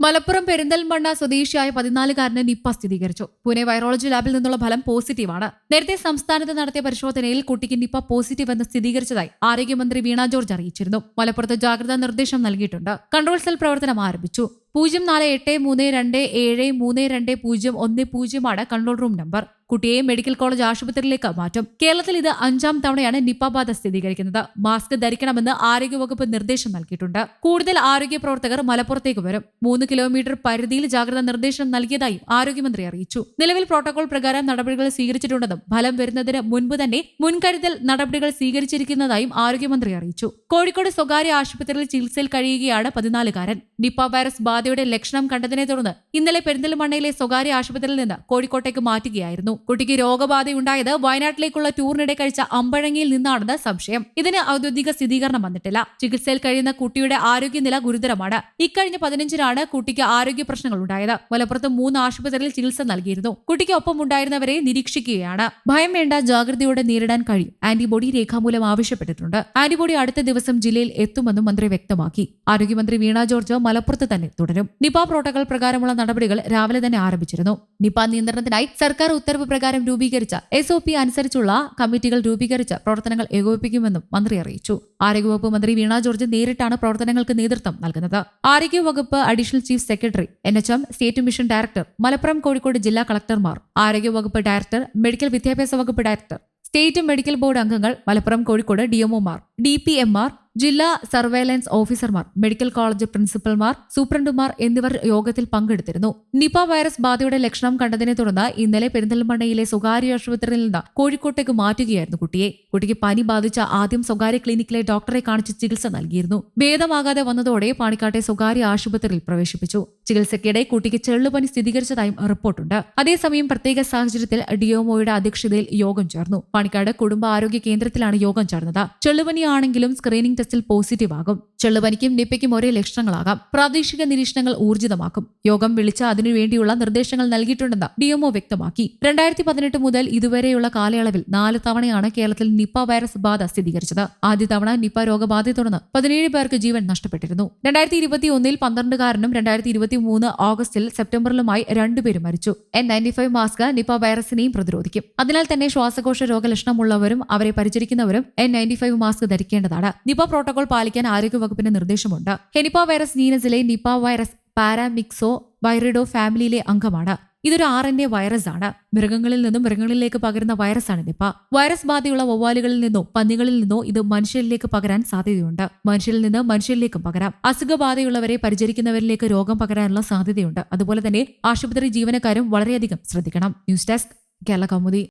മലപ്പുറം പെരിന്തൽമണ്ണ സ്വദേശിയായ പതിനാലുകാരന് നിപ്പ സ്ഥിരീകരിച്ചു. പൂനെ വൈറോളജി ലാബിൽ നിന്നുള്ള ഫലം പോസിറ്റീവാണ്. നേരത്തെ സംസ്ഥാനത്ത് നടത്തിയ പരിശോധനയിൽ കുട്ടിക്ക് നിപ്പ പോസിറ്റീവ് എന്ന് സ്ഥിരീകരിച്ചതായി ആരോഗ്യമന്ത്രി വീണ ജോർജ് അറിയിച്ചിരുന്നു. മലപ്പുറത്ത് ജാഗ്രതാ നിർദ്ദേശം നൽകിയിട്ടുണ്ട്. കൺട്രോൾ സെൽ പ്രവർത്തനം ആരംഭിച്ചു. പൂജ്യം നാല് എട്ട് മൂന്ന് രണ്ട് ഏഴ് മൂന്ന് രണ്ട് പൂജ്യം ഒന്ന് പൂജ്യമാണ് കൺട്രോൾ റൂം നമ്പർ. കുട്ടിയെ മെഡിക്കൽ കോളേജ് ആശുപത്രിയിലേക്ക് മാറ്റും. കേരളത്തിൽ ഇത് അഞ്ചാം തവണയാണ് നിപ്പ ബാധ സ്ഥിരീകരിക്കുന്നത്. മാസ്ക് ധരിക്കണമെന്ന് ആരോഗ്യവകുപ്പ് നിർദ്ദേശം നൽകിയിട്ടുണ്ട്. കൂടുതൽ ആരോഗ്യ പ്രവർത്തകർ മലപ്പുറത്തേക്ക് വരും. മൂന്ന് കിലോമീറ്റർ പരിധിയിൽ ജാഗ്രതാ നിർദ്ദേശം നൽകിയതായും ആരോഗ്യമന്ത്രി അറിയിച്ചു. നിലവിൽ പ്രോട്ടോകോൾ പ്രകാരം നടപടികൾ സ്വീകരിച്ചിട്ടുണ്ടെന്നും ഫലം വരുന്നതിന് മുൻപ് തന്നെ മുൻകരുതൽ നടപടികൾ സ്വീകരിച്ചിരിക്കുന്നതായും ആരോഗ്യമന്ത്രി അറിയിച്ചു. കോഴിക്കോട് സ്വകാര്യ ആശുപത്രിയിൽ ചികിത്സയിൽ കഴിയുകയാണ് പതിനാലുകാരൻ. നിപ്പ വൈറസ് ബാധയുടെ ലക്ഷണം കണ്ടതിനെ തുടർന്ന് ഇന്നലെ പെരിന്തൽമണ്ണയിലെ സ്വകാര്യ ആശുപത്രിയിൽ നിന്ന് കോഴിക്കോട്ടേക്ക് മാറ്റുകയായിരുന്നു. കുട്ടിക്ക് രോഗബാധയുണ്ടായത് വയനാട്ടിലേക്കുള്ള ടൂറിനിടെ കഴിച്ച അമ്പഴങ്ങിയിൽ നിന്നാണെന്ന് സംശയം. ഇതിന് ഔദ്യോഗിക സ്ഥിരീകരണം വന്നിട്ടില്ല. ചികിത്സയിൽ കഴിയുന്ന കുട്ടിയുടെ ആരോഗ്യനില ഗുരുതരമാണ്. ഇക്കഴിഞ്ഞ പതിനഞ്ചിനാണ് കുട്ടിക്ക് ആരോഗ്യ പ്രശ്നങ്ങൾ ഉണ്ടായത്. മലപ്പുറത്ത് മൂന്ന് ആശുപത്രിയിൽ ചികിത്സ നൽകിയിരുന്നു. കുട്ടിക്ക് ഒപ്പം ഉണ്ടായിരുന്നവരെ നിരീക്ഷിക്കുകയാണ്. ഭയം വേണ്ട ജാഗ്രതയോടെ നേരിടാൻ കഴിയും. ആന്റിബോഡി രേഖാമൂലം ആവശ്യപ്പെട്ടിട്ടുണ്ട്. ആന്റിബോഡി അടുത്ത ദിവസം ജില്ലയിൽ എത്തുമെന്നും മന്ത്രി വ്യക്തമാക്കി. ആരോഗ്യമന്ത്രി വീണ ജോർജ് മലപ്പുറത്ത് തന്നെ തുടരും. നിപ പ്രോട്ടോകോൾ പ്രകാരമുള്ള നടപടികൾ രാവിലെ തന്നെ ആരംഭിച്ചിരുന്നു. നിപ നിയന്ത്രണത്തിനായി സർക്കാർ ഉത്തരവ് പ്രകാരം രൂപീകരിച്ച എസ് ഒ പി അനുസരിച്ചുള്ള കമ്മിറ്റികൾ രൂപീകരിച്ച് പ്രവർത്തനങ്ങൾ ഏകോപിപ്പിക്കുമെന്നും മന്ത്രി അറിയിച്ചു. ആരോഗ്യവകുപ്പ് മന്ത്രി വീണ ജോർജ് നേരിട്ടാണ് പ്രവർത്തനങ്ങൾക്ക് നേതൃത്വം നൽകുന്നത്. ആരോഗ്യവകുപ്പ് additional chief secretary N H M state mission director Malappuram Kozhikode ജില്ലാ കളക്ടർമാർ ആരോഗ്യവകുപ്പ് ഡയറക്ടർ മെഡിക്കൽ വിദ്യാഭ്യാസ വകുപ്പ് ഡയറക്ടർ സ്റ്റേറ്റ് മെഡിക്കൽ ബോർഡ് അംഗങ്ങൾ മലപ്പുറം കോഴിക്കോട് ഡിഎംഒമാർ ഡി പി എം ആർ ജില്ലാ സർവേലൻസ് ഓഫീസർമാർ മെഡിക്കൽ കോളേജ് പ്രിൻസിപ്പൽമാർ സൂപ്രണ്ടുമാർ എന്നിവർ യോഗത്തിൽ പങ്കെടുത്തിരുന്നു. നിപ വൈറസ് ബാധയുടെ ലക്ഷണം കണ്ടതിനെ തുടർന്ന് ഇന്നലെ പെരിന്തൽമണ്ണയിലെ സ്വകാര്യ ആശുപത്രിയിൽ നിന്ന് കോഴിക്കോട്ടേക്ക് മാറ്റുകയായിരുന്നു കുട്ടിയെ. കുട്ടിക്ക് പനി ബാധിച്ച ആദ്യം സ്വകാര്യ ക്ലിനിക്കിലെ ഡോക്ടറെ കാണിച്ച് ചികിത്സ നൽകിയിരുന്നു. ഭേദമാകാതെ വന്നതോടെ പാണിക്കാട്ടെ സ്വകാര്യ ആശുപത്രിയിൽ പ്രവേശിപ്പിച്ചു. ചികിത്സയ്ക്കിടെ കുട്ടിക്ക് ചെള്ളുപനി സ്ഥിരീകരിച്ചതായും റിപ്പോർട്ടുണ്ട്. അതേസമയം പ്രത്യേക സാഹചര്യത്തിൽ ഡിഒമോയുടെ അധ്യക്ഷതയിൽ യോഗം ചേർന്നു. പാണിക്കാട് കുടുംബാരോഗ്യ കേന്ദ്രത്തിലാണ് യോഗം ചേർന്നത്. ചെള്ളുപനിയാണെങ്കിലും സ്ക്രീനിംഗ് ടെസ്റ്റിൽ പോസിറ്റീവ് ആകും. ചെള്ളുപനിക്കും നിപ്പയ്ക്കും ഒരേ ലക്ഷണങ്ങളാകാം. പ്രാദേശിക നിരീക്ഷണങ്ങൾ ഊർജിതമാക്കും. യോഗം വിളിച്ച അതിനുവേണ്ടിയുള്ള നിർദ്ദേശങ്ങൾ നൽകിയിട്ടുണ്ടെന്ന് ഡിഎംഒ വ്യക്തമാക്കി. രണ്ടായിരത്തി പതിനെട്ട് മുതൽ ഇതുവരെയുള്ള കാലയളവിൽ നാല് തവണയാണ് കേരളത്തിൽ നിപ്പ വൈറസ് ബാധ സ്ഥിരീകരിച്ചത്. ആദ്യ തവണ നിപ്പ രോഗബാധയെ തുടർന്ന് പതിനേഴ് പേർക്ക് ജീവൻ നഷ്ടപ്പെട്ടിരുന്നു. രണ്ടായിരത്തി ഇരുപത്തി ഒന്നിൽ പന്ത്രണ്ടുകാരനും രണ്ടായിരത്തി ഇരുപത്തി മൂന്ന് ഓഗസ്റ്റിൽ സെപ്റ്റംബറിലുമായി രണ്ടുപേരും മരിച്ചു. N ninety five mask Nipah വൈറസിനെയും പ്രതിരോധിക്കും. അതിനാൽ തന്നെ ശ്വാസകോശ രോഗലക്ഷണമുള്ളവരും അവരെ പരിചരിക്കുന്നവരും എൻ നയന്റി ഫൈവ് മാസ്ക് ധരിക്കേണ്ടതാണ്. നിപ പ്രോട്ടോകോൾ പാലിക്കാൻ ആരോഗ്യവകുപ്പിന്റെ നിർദ്ദേശമുണ്ട്. ഹെനിപ്പ വൈറസ് നീനസിലെ നിപ വൈറസ് പാരാമിക്സോ വൈറിഡോ ഫാമിലിയിലെ അംഗമാണ്. ഇതൊരു ആർ എൻ എ വൈറസ് ആണ്. മൃഗങ്ങളിൽ നിന്നും മൃഗങ്ങളിലേക്ക് പകരുന്ന വൈറസാണ് നിപ്പ. വൈറസ് ബാധയുള്ള വവ്വാലുകളിൽ നിന്നോ പന്നികളിൽ നിന്നോ ഇത് മനുഷ്യരിലേക്ക് പകരാൻ സാധ്യതയുണ്ട്. മനുഷ്യരിൽ നിന്ന് മനുഷ്യരിലേക്കും പകരാം. അസുഖബാധയുള്ളവരെ പരിചരിക്കുന്നവരിലേക്ക് രോഗം പകരാനുള്ള സാധ്യതയുണ്ട്. അതുപോലെ തന്നെ ആശുപത്രി ജീവനക്കാരും വളരെയധികം ശ്രദ്ധിക്കണം. News desk Kerala Kaumudi.